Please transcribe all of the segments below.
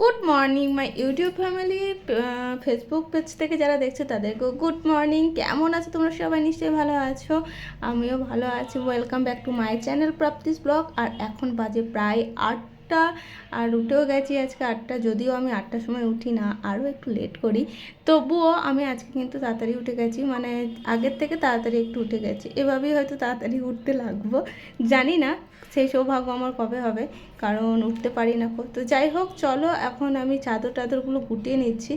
Good morning my YouTube family Facebook page থেকে যারা দেখছে তাদেরকে গুড মর্নিং। কেমন আছো তোমরা সবাই? নিশ্চয়ই ভালো আছো। আমিও ভালো আছি। Welcome back to my channel Prapti's blog আর এখন বাজে প্রায় আটটা, আর উঠেও গেছি আজকে আটটা, যদিও আমি আটটার সময় উঠি না, আরও একটু লেট করি। তবুও আমি আজকে কিন্তু তাড়াতাড়ি উঠে গেছি মানে আগের থেকে তাড়াতাড়ি একটু উঠে গেছি। এভাবেই হয়তো তাড়াতাড়ি উঠতে লাগবো, জানি না সেই সৌভাগ্য আমার কবে হবে, কারণ উঠতে পারি না। তো যাই হোক, চলো, এখন আমি চাদর টাদরগুলো গুটিয়ে নিচ্ছি।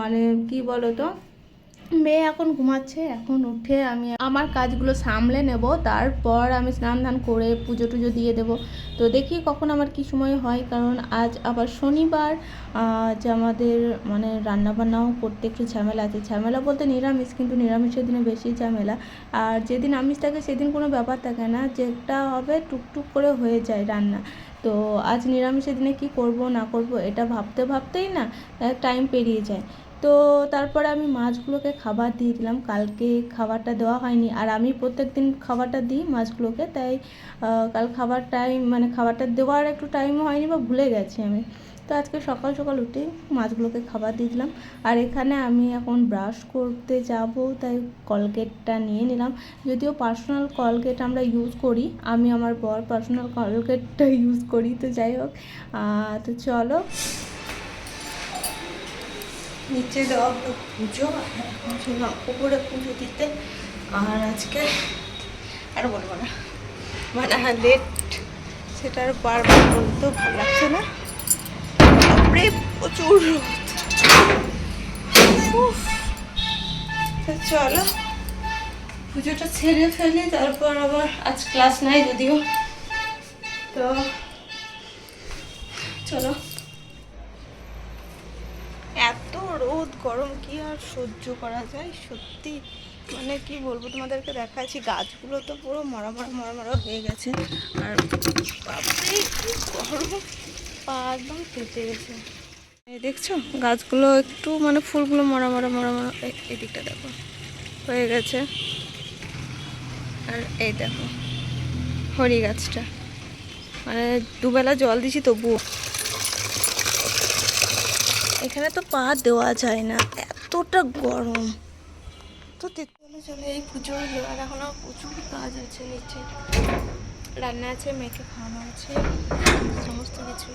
মানে কি বলো তো মেয়ে এখন ঘুমাচ্ছে, এখন উঠে আমি আমার কাজগুলো সামলে নেব, তারপর আমি স্নান ধান করে পুজো টুজো দিয়ে দেব। তো দেখি কখন আমার কি সময় হয়, কারণ আজ আবার শনিবার যে আমাদের মানে রান্নাবান্নাও করতে একটু ঝামেলা আছে। ঝামেলা বলতে নিরামিষ, কিন্তু নিরামিষের দিনে বেশি ঝামেলা। আর যেদিন আমিষ থাকে, সেদিন কোনো ব্যাপার থাকে না, যেটা হবে টুকটুক করে হয়ে যায় রান্না। তো আজ নিরামিষের দিনে কি করব, না করব, এটা ভাবতে ভাবতেই না টাইম পেরিয়ে যায়। তো তারপরে আমি মাছগুলোকে খাবার দিয়ে দিলাম। কালকে খাবারটা দেওয়া হয়নি। আর আমি প্রত্যেক দিন খাবারটা দিই মাছগুলোকে, তাই কাল খাবার টাইম মানে খাবারটা দেওয়ার একটু টাইম হয়নি বা ভুলে গেছি আমি। তো আজকে সকাল সকাল উঠে মাছগুলোকে খাবার দিয়ে দিলাম। আর এখানে আমি এখন ব্রাশ করতে যাব, তাই কলগেটটা নিয়ে নিলাম। যদিও পার্সোনাল কলগেট আমরা ইউজ করি, আমি আমার বর পার্সোনাল কলগেটটা ইউজ করি, তো যাই হোক। তো চলো। নিচে দেওয়া হলো পুজো এখন উপরে পুজো দিতে। আর আজকে আর বলব না। মানে হ্যাঁ লেট সেটা আর বারবার বলতেও ভালো লাগছে না। তারপরে প্রচুর চলো, পুজোটা ছেড়ে ফেলি, তারপর আবার আজ ক্লাস নাই যদিও। তো চলো এত রোদ, গরম কি আর সহ্য করা যায়? সত্যি মানে কি বলব তোমাদেরকে দেখাচ্ছি, গাছগুলো তো পুরো মরা মরা মরা মরা হয়ে গেছে। আর গরম! পা একদম কেটে গেছে। দেখছ, গাছগুলো একটু মানে ফুলগুলো মরা মরা মরা মরা এই- এই দিকটা দেখো, হয়ে গেছে। আর এই দেখো হরি গাছটা মানে দুবেলা জল দিছি তবুও। এখানে তো পা দেওয়া যায় না এতটা গরম। তো তে- চলে চলে এই পুজো হলো আর এখনও প্রচুর কাজ আছে নিচে। রান্না আছে মেয়েকে খাওয়ানো আছে সমস্ত কিছু।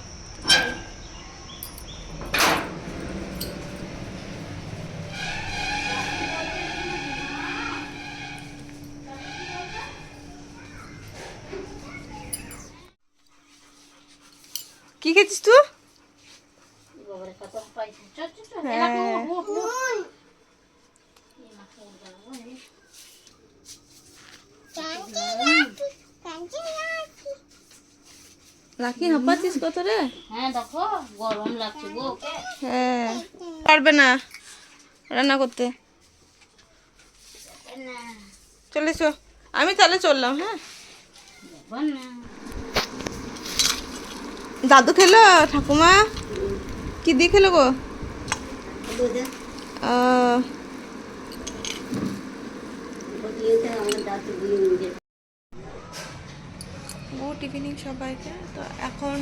কি খেয়েছিস তুই? লাকি হাঁপাচ্ছিস কত রে হ্যাঁ দেখো গরম লাগছে গো। হ্যাঁ। পারবে না রান্না করতে। চলে আমি তাহলে চললাম হ্যাঁ? দাদু খেলো? ঠাকুমা? কি দিয়ে খেলো গো গুড ইভিনিং সবাইকে। তো এখন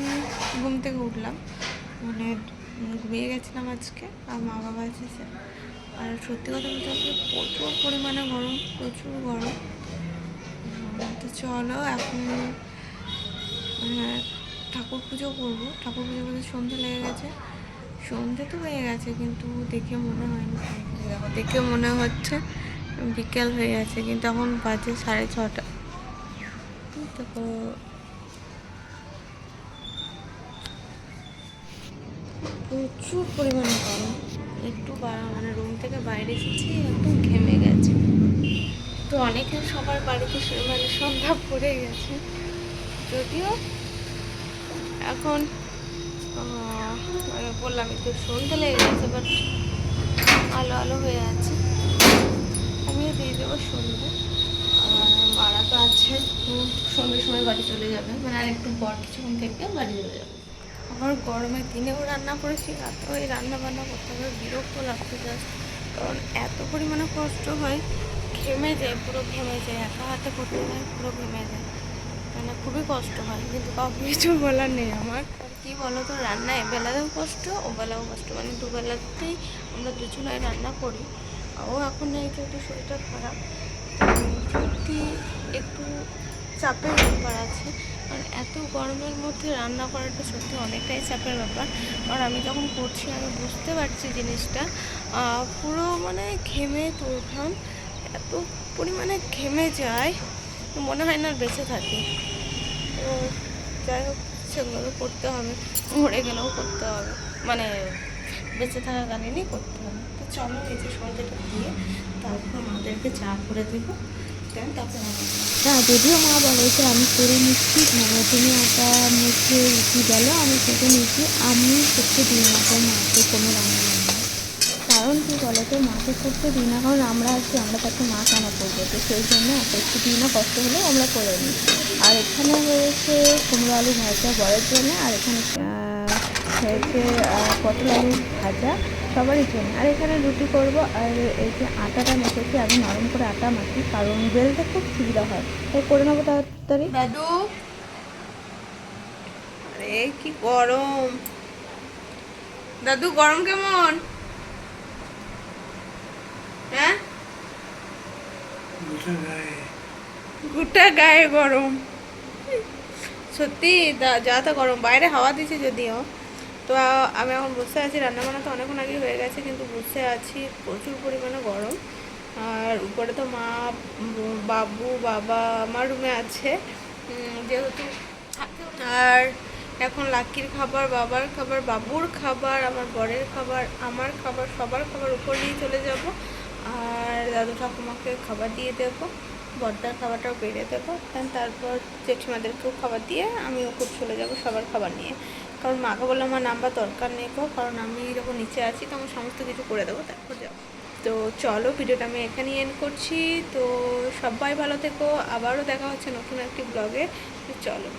ঘুম থেকে উঠলাম। মানে ঘুমিয়ে গেছিলাম আজকে আর মা বাবা এসেছে। আর সত্যি কথা বলতে হচ্ছে প্রচুর পরিমাণে গরম প্রচুর গরম। তো চলো এখন মানে ঠাকুর পুজো করব। ঠাকুর পুজো করতে সন্ধে লেগে গেছে। সন্ধে তো হয়ে গেছে কিন্তু দেখে মনে হয়নি। দেখো, দেখে মনে হচ্ছে বিকেল হয়ে গেছে কিন্তু এখন বাজে সাড়ে ছটা। দেখো প্রচুর পরিমাণে গরম। একটু বা- মানে রুম থেকে বাইরে এসেছি একদম ঘেমে গেছে। তো অনেকের সবার বাড়িতে মানে সন্ধ্যা পড়ে গেছে। যদিও এখন বললাম একটু সন্ধ্যে লেগে গেছে বাট আলো আলো হয়ে আছে। আমিও দিয়ে দেবো সন্ধ্যে। আর মারা তো আছে। সন্ধ্যের সময় বাড়ি চলে যাবে। মানে আর একটু পর কিছুক্ষণ থেকে বাড়ি চলে যাবে। আবার গরমের দিনেও রান্না করেছি রাতেও এই রান্না বান্না করতে হবে বিরক্ত লাগতে যায় কারণ এত পরিমাণে কষ্ট হয় ঘেমে যায় পুরো ঘেমে যায় একা হাতে করতে হয় পুরো ঘেমে যায়। এখানে খুবই কষ্ট হয়, কিন্তু কাউকে কিছু বলার নেই আমার। কি বলো তো রান্না এবেলাতেও কষ্ট, ওবেলাও কষ্ট। মানে দুবেলাতেই আমরা দুজনে রান্না করি। ও এখন তো একটু শরীরটা খারাপ, সত্যি একটু চাপের ব্যাপার আছে। আর এত গরমের মধ্যে রান্না করাটা সত্যি অনেকটাই চাপের ব্যাপার। আর আমি যখন করছি, আমি বুঝতে পারছি জিনিসটা। পুরো মানে ঘেমে তুলখাম এত পরিমাণে ঘেমে যায়, মনে হয় না বেঁচে থাকি। যাই হোক, সেগুলো করতে হবে। মরে গেলেও করতে হবে। মানে বেঁচে থাকাকালীনই করতে হবে। তো চলো যে সন্ধ্যেটা দিয়ে তারপর মাদেরকে চা করে দেবো। আমি যদিও মা বলে যে আমি করে নিচ্ছি মানে তুমি আটা মুখে রুটি বলো, আমি সেটা নিচ্ছি আমি করতে দিই না মাকে কোনো রান্না বলো তো মাকে করতে দিই না, কারণ আমরা আছি, আমরা তাকে মা কেন করব? তো সেই জন্য এত একটু দিই না, কষ্ট হলেও আমরা করে নিই। আর এখানে হয়েছে কুমড়ো আলু ভাজা বড়ের জন্য, আর এখানে হয়েছে পটল আলু ভাজা সবারই জন্য। আর এখানে রুটি করব, আর এই যে আটাটা মেখেছি, আমি নরম করে আটা মাখি, কারণ বেলতে খুব সুবিধা হয়। তাই করে নেব তাড়াতাড়ি। দাদু? আরে, কি গরম। দাদু, গরম কেমন হ্যাঁ গোটা গায়ে গরম। সত্যি, যা তা গরম। বাইরে হাওয়া দিচ্ছে যদিও। তো, আমি এখন বসে আছি রান্না বান্না তো অনেকক্ষণ আগে হয়ে গেছে, কিন্তু বসে আছি, প্রচুর পরিমাণে গরম। আর উপরে তো মা, বাবু, বাবা আমার রুমে আছে। যেহেতু আর এখন লাকির খাবার, বাবার খাবার, বাবুর খাবার, আমার বরের খাবার, আমার খাবার, সবার খাবার উপর নিয়ে চলে যাব। আর দাদু ঠাকুমাকে খাবার দিয়ে দেবো বর্দার খাবারটাও বেড়ে দেবো তারপর জেঠিমাদেরকেও খাবার দিয়ে আমি ওপর চলে যাব সবার খাবার নিয়ে। কারণ মাকে বললাম আমার নাম্বার দরকার নেই গো, কারণ আমি যখন নিচে আছি তখন সমস্ত কিছু করে দেবো তারপর যাব। তো চলো ভিডিওটা আমি এখানেই এন্ড করছি। তো সবাই ভালো থেকো আবারও দেখা হচ্ছে নতুন একটি ব্লগে চলো।